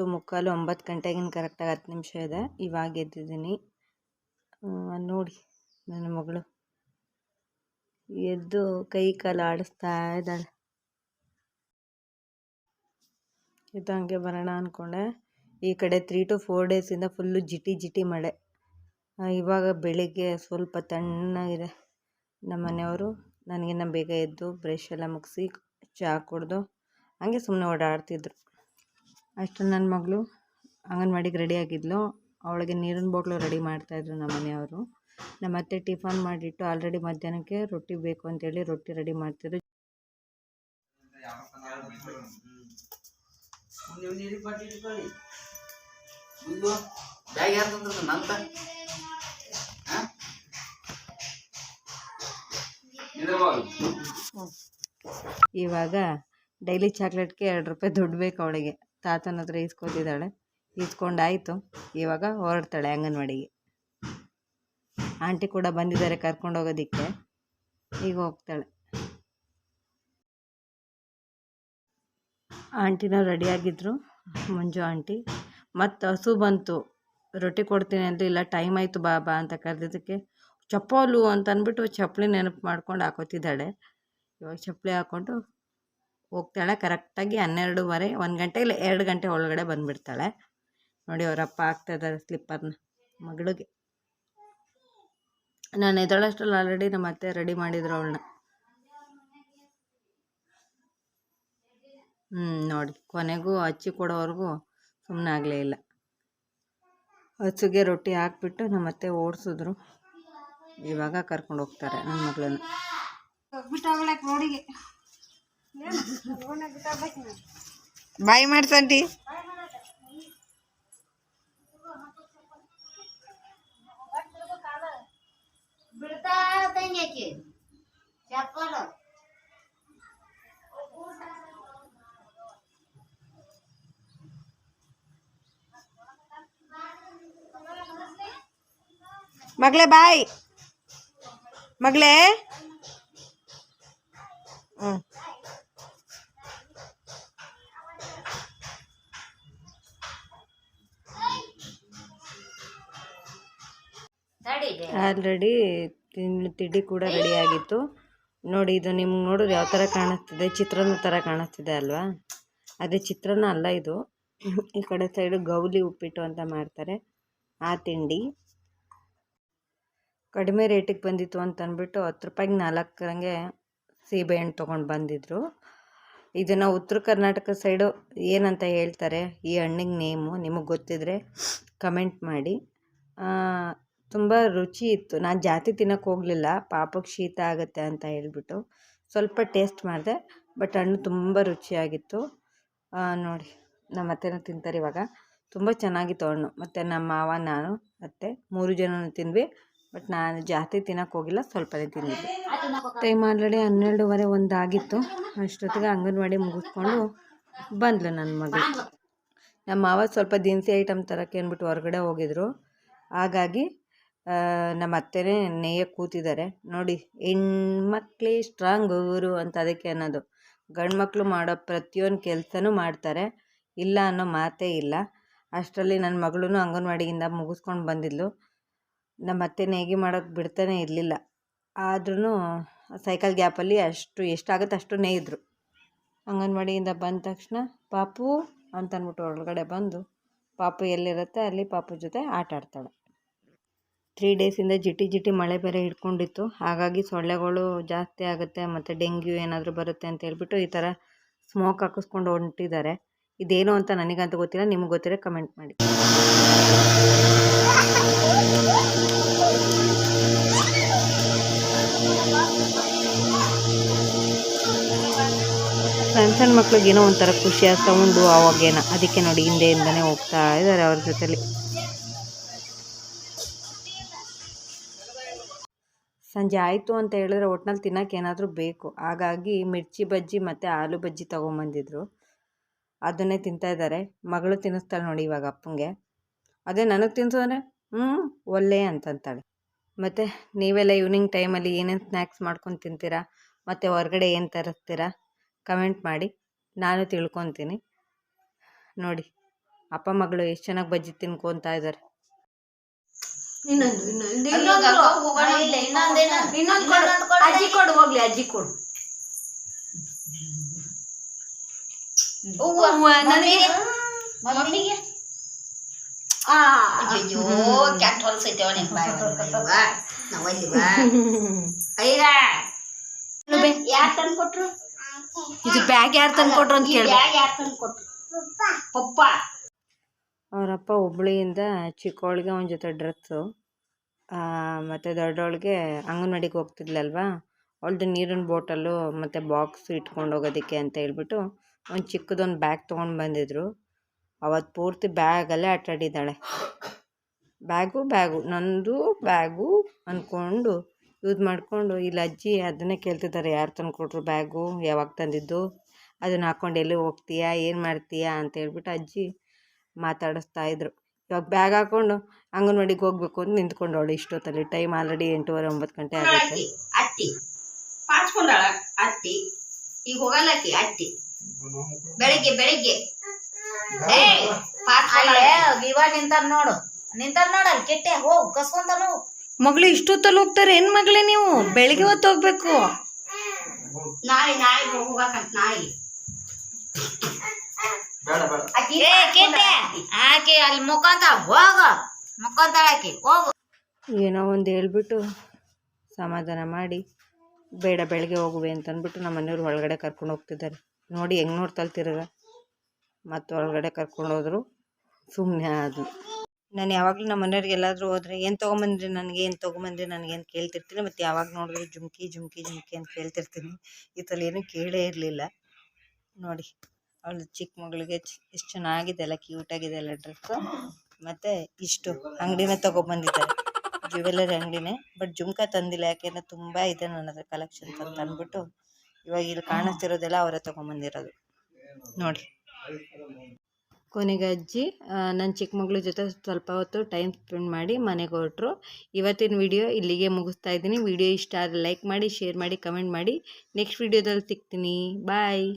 ಎಂಟು ಮುಕ್ಕಾಲು ಒಂಬತ್ತು ಗಂಟೆಗಿನ ಕರೆಕ್ಟಾಗಿ ಹತ್ತು ನಿಮಿಷ ಇದೆ. ಇವಾಗ ಎದ್ದಿದ್ದೀನಿ. ನೋಡಿ ನನ್ನ ಮಗಳು. ಎದ್ದು ಕೈ ಕಾಲು ಆಡಿಸ್ತಾ ಇದ್ದಾಳೆ. ಇದು ಹಂಗೆ ಬರೋಣ ಅಂದ್ಕೊಂಡೆ ಈ ಕಡೆ ತ್ರೀ ಟು ಫೋರ್ ಡೇಸಿಂದ ಫುಲ್ಲು ಜಿಟಿ ಜಿಟಿ ಮಳೆ. ಇವಾಗ ಬೆಳಿಗ್ಗೆ ಸ್ವಲ್ಪ ತಣ್ಣಗಿದೆ. ನಮ್ಮ ಮನೆಯವರು ನನಗಿನ್ನ ಬೇಗ ಎದ್ದು ಬ್ರಷ್ ಎಲ್ಲ ಮುಗಿಸಿ ಚಹಾ ಕುಡಿದು ಹಂಗೆ ಸುಮ್ಮನೆ ಓಡಾಡ್ತಿದ್ರು. ಅಷ್ಟು ನನ್ನ ಮಗಳು ಅಂಗನವಾಡಿಗೆ ರೆಡಿ ಆಗಿದ್ಲು. ಅವಳಿಗೆ ನೀರಿನ ಬಾಟ್ಲು ರೆಡಿ ಮಾಡ್ತಾಯಿದ್ರು ನಮ್ಮ ಮನೆಯವರು. ನಮ್ಮ ಅತ್ತೆ ಟಿಫನ್ ಮಾಡಿಟ್ಟು ಆಲ್ರೆಡಿ ಮಧ್ಯಾಹ್ನಕ್ಕೆ ರೊಟ್ಟಿ ಬೇಕು ಅಂತೇಳಿ ರೊಟ್ಟಿ ರೆಡಿ ಮಾಡ್ತಿದ್ರು. ಇವಾಗ ಡೈಲಿ ಚಾಕ್ಲೇಟ್ಗೆ ಎರಡು ರೂಪಾಯಿ ದುಡ್ಡು ಬೇಕು ಅವಳಿಗೆ. ತಾತನ ಹತ್ರ ಈಸ್ಕೊತಿದ್ದಾಳೆ ಈಸ್ಕೊಂಡಾಯಿತು ಇವಾಗ ಹೊರಡ್ತಾಳೆ ಅಂಗನವಾಡಿಗೆ. ಆಂಟಿ ಕೂಡ ಬಂದಿದ್ದಾರೆ ಕರ್ಕೊಂಡು ಹೋಗೋದಕ್ಕೆ. ಈಗ ಹೋಗ್ತಾಳೆ. ಆಂಟಿನ ರೆಡಿಯಾಗಿದ್ದರು ಮಂಜು ಆಂಟಿ. ಮತ್ತು ಹಸು ಬಂತು. ರೊಟ್ಟಿ ಕೊಡ್ತೀನಿ ಅಂತ ಇಲ್ಲ ಟೈಮ್ ಆಯಿತು ಬಾ ಬಾ ಅಂತ ಕರೆದಿದ್ದಕ್ಕೆ. ಚಪ್ಪಲು ಅಂತ ಅಂದ್ಬಿಟ್ಟು ಚಪ್ಪಲಿ ನೆನಪು ಮಾಡ್ಕೊಂಡು ಹಾಕೋತಿದ್ದಾಳೆ. ಇವಾಗ ಚಪ್ಪಲಿ ಹಾಕ್ಕೊಂಡು ಹೋಗ್ತಾಳೆ ಕರೆಕ್ಟಾಗಿ ಹನ್ನೆರಡೂವರೆ, ಒಂದು ಗಂಟೆ ಇಲ್ಲ ಎರಡು ಗಂಟೆ ಒಳಗಡೆ ಬಂದುಬಿಡ್ತಾಳೆ. ನೋಡಿ ಅವರಪ್ಪ ಹಾಕ್ತಾಯಿದ್ದಾರೆ ಸ್ಲಿಪ್ಪರ್ನ ಮಗಳಿಗೆ. ನಾನು ಎದ್ದೇಳೋಷ್ಟ್ರಲ್ಲಿ ಆಲ್ರೆಡಿ ನಮ್ಮ ಅತ್ತೆ ರೆಡಿ ಮಾಡಿದ್ರು ಅವಳನ್ನ. ಹ್ಞೂ ನೋಡಿ ಕೊನೆಗೂ ಹಚ್ಚಿ ಕೊಡೋವರೆಗೂ ಸುಮ್ಮನೆ ಆಗಲೇ ಇಲ್ಲ. ಹಸುಗೆ ರೊಟ್ಟಿ ಹಾಕ್ಬಿಟ್ಟು ನಮ್ಮ ಅತ್ತೆ ಓಡಿಸಿದ್ರು. ಇವಾಗ ಕರ್ಕೊಂಡು ಹೋಗ್ತಾರೆ ನನ್ನ ಮಗಳನ್ನ. ಬಾಯಿ ಮಾಡ್ಸಂಟಿ ಬಿಡ್ತಾ ಇದ್ದಂಗೆ ಆಕಿ ಚಪ್ಪಲ್ ಮಗಳೇ ಬಾಯ್ ಮಗಳೇ ಹ್ಞೂ ಆಲ್ರೆಡಿ ತಿಂಡಿ ಕೂಡ ರೆಡಿ ಆಗಿತ್ತು. ನೋಡಿ, ಇದು ನಿಮ್ಗೆ ನೋಡಿದ್ರೆ ಯಾವ ಥರ ಕಾಣಿಸ್ತಿದೆ? ಚಿತ್ರಾನ್ನ ಥರ ಕಾಣಿಸ್ತಿದೆ ಅಲ್ವಾ? ಅದೇ ಚಿತ್ರಾನ್ನ ಅಲ್ಲ ಇದು. ಈ ಕಡೆ ಸೈಡು ಗೌಲಿ ಉಪ್ಪಿಟ್ಟು ಅಂತ ಮಾಡ್ತಾರೆ. ಆ ತಿಂಡಿ. ಕಡಿಮೆ ರೇಟಿಗೆ ಬಂದಿತ್ತು ಅಂತ ಅಂದ್ಬಿಟ್ಟು ಹತ್ತು ರೂಪಾಯಿಗೆ ನಾಲ್ಕರಂಗೆ ಸೀಬೆಹಣ್ಣು ತೊಗೊಂಡು ಬಂದಿದ್ರು. ಇದನ್ನು ಉತ್ತರ ಕರ್ನಾಟಕ ಸೈಡು ಏನಂತ ಹೇಳ್ತಾರೆ? ಈ ಹಣ್ಣಿಗೆ ನೇಮು ನಿಮಗೆ ಗೊತ್ತಿದ್ರೆ ಕಮೆಂಟ್ ಮಾಡಿ. ತುಂಬ ರುಚಿ ಇತ್ತು. ನಾನು ಜಾಸ್ತಿ ತಿನ್ನೋಕೆ ಹೋಗಲಿಲ್ಲ. ಪಾಪಕ್ಕೆ ಶೀತ ಆಗುತ್ತೆ ಅಂತ ಹೇಳ್ಬಿಟ್ಟು ಸ್ವಲ್ಪ ಟೇಸ್ಟ್ ಮಾಡಿದೆ. ಬಟ್ ಹಣ್ಣು ತುಂಬ ರುಚಿಯಾಗಿತ್ತು. ನೋಡಿ. ನಮ್ಮ ಅತ್ತೆನೂ ತಿಂತಾರೆ ಇವಾಗ. ತುಂಬ ಚೆನ್ನಾಗಿತ್ತು ಹಣ್ಣು. ಮತ್ತು ನಮ್ಮ ಮಾವ, ನಾನು, ಅತ್ತೆ ಮೂರು ಜನನೂ ತಿಂದ್ವಿ. ಬಟ್ ನಾನು ಜಾಸ್ತಿ ತಿನ್ನೋಕೆ ಹೋಗಿಲ್ಲ. ಸ್ವಲ್ಪನೇ ತಿಂದಿದ್ದೆ. ಟೈಮ್ ಆಲ್ರೆಡಿ ಹನ್ನೆರಡುವರೆ ಒಂದು ಆಗಿತ್ತು ಅಷ್ಟೊತ್ತಿಗೆ ಅಂಗನವಾಡಿ ಮುಗಿಸ್ಕೊಂಡು ಬಂದ್ಲು ನನ್ನ ಮಗಳು. ನಮ್ಮ ಮಾವ ಸ್ವಲ್ಪ ದಿನಸಿ ಐಟಮ್ ತರೋಕ್ಕೆ ಅಂದ್ಬಿಟ್ಟು ಹೊರಗಡೆ ಹೋಗಿದ್ರು. ಹಾಗಾಗಿ ನಮ್ಮ ಅತ್ತೆನೇ ನೇಯ ಕೂತಿದ್ದಾರೆ. ನೋಡಿ, ಹೆಣ್ಮಕ್ಳೇ ಸ್ಟ್ರಾಂಗ್ ಇವರು ಅಂತ ಅದಕ್ಕೆ ಅನ್ನೋದು. ಗಂಡು ಮಕ್ಕಳು ಮಾಡೋ ಪ್ರತಿಯೊಂದು ಕೆಲಸನೂ ಮಾಡ್ತಾರೆ. ಇಲ್ಲ ಅನ್ನೋ ಮಾತೇ ಇಲ್ಲ. ಅಷ್ಟರಲ್ಲಿ ನನ್ನ ಮಗಳೂ ಅಂಗನವಾಡಿಯಿಂದ ಮುಗಿಸ್ಕೊಂಡು ಬಂದಿದ್ಲು. ನಮ್ಮ ಅತ್ತೆ ನೇಗಿ ಮಾಡೋಕ್ಕೆ ಬಿಡ್ತಾನೆ ಇರಲಿಲ್ಲ. ಆದ್ರೂ ಸೈಕಲ್ ಗ್ಯಾಪಲ್ಲಿ ಅಷ್ಟು ಎಷ್ಟಾಗುತ್ತೆ ಅಷ್ಟು ನೇಯ್ದರು ಅಂಗನವಾಡಿಯಿಂದ ಬಂದ ತಕ್ಷಣ, ಪಾಪು ಅಂತನ್ಬಿಟ್ಟು ಒಳಗಡೆ ಬಂದು, ಪಾಪು ಎಲ್ಲಿರುತ್ತೆ? ಅಲ್ಲಿ ಪಾಪು ಜೊತೆ ಆಟ ಆಡ್ತಾಳೆ ತ್ರೀ ಡೇಸಿಂದ ಜಿಟಿ ಜಿಟಿ ಮಳೆ ಬೇರೆ ಹಿಡ್ಕೊಂಡಿತ್ತು. ಹಾಗಾಗಿ ಸೊಳ್ಳೆಗಳು ಜಾಸ್ತಿ ಆಗುತ್ತೆ, ಮತ್ತು ಡೆಂಗ್ಯೂ ಏನಾದರೂ ಬರುತ್ತೆ ಅಂತ ಹೇಳ್ಬಿಟ್ಟು ಈ ಥರ ಸ್ಮೋಕ್ ಹಾಕಿಸ್ಕೊಂಡು ಹೊಂಟಿದ್ದಾರೆ. ಇದೇನು ಅಂತ ನನಗಂತ ಗೊತ್ತಿಲ್ಲ, ನಿಮಗೆ ಗೊತ್ತಿರೋ ಕಮೆಂಟ್ ಮಾಡಿ. ಸಣ್ಣ ಸಣ್ಣ ಮಕ್ಳಿಗೆ ಏನೋ ಒಂಥರ ಖುಷಿಯ ಸೌಂಡು ಅವಾಗೇನ ಅದಕ್ಕೆ ನೋಡಿ ಹಿಂದೆಯಿಂದನೇ ಹೋಗ್ತಾ ಇದ್ದಾರೆ ಅವ್ರ ಜೊತೆಲಿ. ಸಂಜೆ ಆಯಿತು ಅಂತ ಹೇಳಿದ್ರೆ ಒಟ್ನಲ್ಲಿ ತಿನ್ನೋಕೆ ಏನಾದರೂ ಬೇಕು. ಹಾಗಾಗಿ ಮಿರ್ಚಿ ಬಜ್ಜಿ ಮತ್ತು ಆಲೂ ಬಜ್ಜಿ ತೊಗೊಂಬಂದಿದ್ರು. ಅದನ್ನೇ ತಿಂತಾಯಿದ್ದಾರೆ ಮಗಳು ತಿನ್ನಿಸ್ತಾಳೆ ನೋಡಿ ಇವಾಗ ಅಪ್ಪಂಗೆ. ಅದೇ ನನಗೆ ತಿನ್ನಿಸೋದ್ರೆ ಹ್ಞೂ ಒಲ್ಲೆ ಅಂತಂತಾಳೆ. ಮತ್ತು ನೀವೆಲ್ಲ ಈವ್ನಿಂಗ್ ಟೈಮಲ್ಲಿ ಏನೇನು ಸ್ನ್ಯಾಕ್ಸ್ ಮಾಡ್ಕೊಂಡು ತಿಂತೀರಾ? ಮತ್ತು ಹೊರಗಡೆ ಏನು ತರಿಸ್ತೀರಾ? ಕಮೆಂಟ್ ಮಾಡಿ. ನಾನು ತಿಳ್ಕೊತೀನಿ. ನೋಡಿ, ಅಪ್ಪ, ಮಗಳು ಎಷ್ಟು ಚೆನ್ನಾಗಿ ಬಜ್ಜಿ ತಿನ್ಕೊತಾ ಇದ್ದಾರೆ. ಇನ್ನೊಂದು ಇನ್ನೊಂದು. ಅಲ್ಲೋ ಇನ್ನೊಂದು ಗಂಗಾ ಹೋಗೋಣ ಇಲ್ಲ, ಇನ್ನೊಂದು ಇನ್ನೊಂದು. ಇನ್ನೊಂದು ಕೊಡು. ಅಜ್ಜಿ ಕೊಡು ಹೋಗ್ಲಿ ಅಜ್ಜಿ ಕೊಡು. ಹೂವ. ನನಗೆ? ಮಮ್ಮಿಗೆ? ಅಯ್ಯೋ ಕೆಟ್ಟ ಹೊಲ್ಸೈತೆ ಅವನಿಗೆ ಬಾಯ್ ನಾವಲ್ಲಿ ಬಾ ಅಯ್ಯ ಯಾರು ತಂದು ಕೊಟ್ರು? ಇದು ಬ್ಯಾಗ್ ಯಾರು ತಂದು ಕೊಟ್ರು ಅಂತ ಕೇಳಿ ಬ್ಯಾಗ್ ಯಾರು ತಂದು ಕೊಟ್ರು? ಪಪ್ಪ. ಅವರಪ್ಪ ಹುಬ್ಳಿಯಿಂದ ಚಿಕ್ಕವಳಿಗೆ ಅವನ ಜೊತೆ ಡ್ರೆಸ್ಸು ಮತ್ತು ದೊಡ್ಡವಳಿಗೆ ಅಂಗನವಾಡಿಗೆ ಹೋಗ್ತಿದ್ಲಲ್ವಾ? ಅವಳದು ನೀರಿನ ಬಾಟಲು ಮತ್ತು ಬಾಕ್ಸ್ ಇಟ್ಕೊಂಡು ಹೋಗೋದಕ್ಕೆ ಅಂತ ಹೇಳ್ಬಿಟ್ಟು ಒಂದು ಚಿಕ್ಕದೊಂದು ಬ್ಯಾಗ್ ತೊಗೊಂಡು ಬಂದಿದ್ರು. ಅವತ್ತು ಪೂರ್ತಿ ಬ್ಯಾಗಲ್ಲೇ ಆಟಾಡಿದ್ದಾಳೆ ಬ್ಯಾಗು ಬ್ಯಾಗು ನಂದು ಬ್ಯಾಗು ಅಂದ್ಕೊಂಡು ಯೂಸ್ ಮಾಡಿಕೊಂಡು ಇಲ್ಲಿ ಅಜ್ಜಿ ಅದನ್ನೇ ಕೇಳ್ತಿದ್ದಾರೆ. ಯಾರು ತಂದು ಕೊಟ್ರು ಬ್ಯಾಗು ಯಾವಾಗ ತಂದಿದ್ದು? ಅದನ್ನ ಹಾಕ್ಕೊಂಡು ಎಲ್ಲಿ ಹೋಗ್ತೀಯಾ? ಏನು ಮಾಡ್ತೀಯಾ? ಅಂತ ಹೇಳ್ಬಿಟ್ಟು ಅಜ್ಜಿ ಮಾತಾಡಿಸ್ತಾ ಇದ್ರು. ಇವಾಗ ಬ್ಯಾಗ್ ಹಾಕೊಂಡು ಅಂಗನವಾಡಿಗೆ ಹೋಗ್ಬೇಕು ಅಂತ ನಿಂತ್ಕೊಂಡವಳು ಇಷ್ಟೊತ್ತಲ್ಲಿ. ಟೈಮ್ ಆಲ್ರೆಡಿ ಎಂಟೂವರೆ ಒಂಬತ್ತು ಗಂಟೆ ಆಗುತ್ತೆ. ಅತ್ತಿ ಪಾಚ್ಕೊಂಡಾಳ ಅತ್ತಿ ಈಗ ಹೋಗಲ್ಲಕ್ಕಿ ಅತ್ತಿ ಬೆಳಿಗ್ಗೆ ಬೆಳಿಗ್ಗೆ. ಇವಾಗ ನಿಂತಾರ ನೋಡು. ನಿಂತಾರ ನೋಡಲ್ ಕೆಟ್ಟೆ. ಹೋಗ್ ಕಸ್ಕೊಂತಾನು ಮಗಳು ಇಷ್ಟೊತ್ತಲ್ಲಿ ಹೋಗ್ತಾರೆ. ಏನ್ ಮಗಳೇ ನೀವು? ಬೆಳಿಗ್ಗೆ ಹೊತ್ತು ಹೋಗ್ಬೇಕು. ನಾಯಿ ನಾಳೆ ಹೋಗ್ಬೇಕಂತ ನಾಳೆ. ಆಕಿ ಏ ಕೆಟ್ಟೆ ಆಕೆ. ಅಲ್ಲಿ ಮುಖಾಂತರ ಹೋಗ ಮುಖಾಂತರ ಆಕಿ ಹೋಗು. ಏನೋ ಒಂದು ಹೇಳ್ಬಿಟ್ಟು ಸಮಾಧಾನ ಮಾಡಿ ಬೇಡ ಬೆಳಗ್ಗೆ ಹೋಗುವೆ ಅಂತ ಅಂದ್ಬಿಟ್ಟು ನಮ್ಮ ಮನೆಯವ್ರು ಒಳಗಡೆ ಕರ್ಕೊಂಡು ಹೋಗ್ತಿದ್ದಾರೆ. ನೋಡಿ ಹೆಂಗೆ ನೋಡ್ತಲ್ ತಿರುಗ. ಮತ್ತು ಒಳಗಡೆ ಕರ್ಕೊಂಡು ಹೋದ್ರು ಸುಮ್ಮನೆ ಅದು ನಾನು ಯಾವಾಗಲೂ ನಮ್ಮ ಮನೆಯವ್ರಿಗೆ ಎಲ್ಲಾದರೂ ಹೋದರೆ ಏನು ತೊಗೊಂಬಂದ್ರಿ ನನಗೆ ಏನು ತೊಗೊಂಬಂದ್ರಿ ನನಗೆ ಅಂತ ಕೇಳ್ತಿರ್ತೀನಿ ಮತ್ತು ಯಾವಾಗ ನೋಡಿದ್ರು ಜುಮ್ಕಿ ಜುಮ್ಕಿ ಜುಮ್ಕಿ ಅಂತ ಕೇಳ್ತಿರ್ತೀನಿ. ಈ ಥರ ಏನೂ ಕೇಳೇ ಇರಲಿಲ್ಲ. ನೋಡಿ. ಅವಳು ಚಿಕ್ಕ ಮಗಳಿಗೆ ಎಷ್ಟು ಚೆನ್ನಾಗಿದೆ ಅಲ್ಲ ಕ್ಯೂಟಾಗಿದೆ ಅಲ್ಲ ಡ್ರೆಸ್ಸು ಮತ್ತು ಇಷ್ಟು ಅಂಗಡಿನೇ ತೊಗೊಬಂದಿದ್ದಾರೆ. ಜ್ಯುವೆಲರಿ ಅಂಗಡಿನೇ. ಬಟ್ ಜುಮ್ಕ ತಂದಿಲ್ಲ ಯಾಕೆಂದರೆ ತುಂಬ ಇದೆ ನನ್ನ ಹತ್ರ ಕಲೆಕ್ಷನ್ಸ್ ಅಂತ ಅಂದ್ಬಿಟ್ಟು ಇವಾಗ ಇಲ್ಲಿ ಕಾಣಿಸ್ತಿರೋದೆಲ್ಲ ಅವರೇ ತೊಗೊಂಬಂದಿರೋದು. ನೋಡಿ ಕೊನೆಗೆ ಅಜ್ಜಿ ನನ್ನ ಚಿಕ್ಕ ಮಗಳ ಜೊತೆ ಸ್ವಲ್ಪ ಹೊತ್ತು ಟೈಮ್ ಸ್ಪೆಂಡ್ ಮಾಡಿ ಮನೆಗೆ ಹೊರಟ್ರು. ಇವತ್ತಿನ ವಿಡಿಯೋ ಇಲ್ಲಿಗೆ ಮುಗಿಸ್ತಾ ಇದ್ದೀನಿ. ವಿಡಿಯೋ ಇಷ್ಟ ಆದರೆ ಲೈಕ್ ಮಾಡಿ ಶೇರ್ ಮಾಡಿ ಕಮೆಂಟ್ ಮಾಡಿ. ನೆಕ್ಸ್ಟ್ ವಿಡಿಯೋದಲ್ಲಿ ಸಿಗ್ತೀನಿ. ಬಾಯ್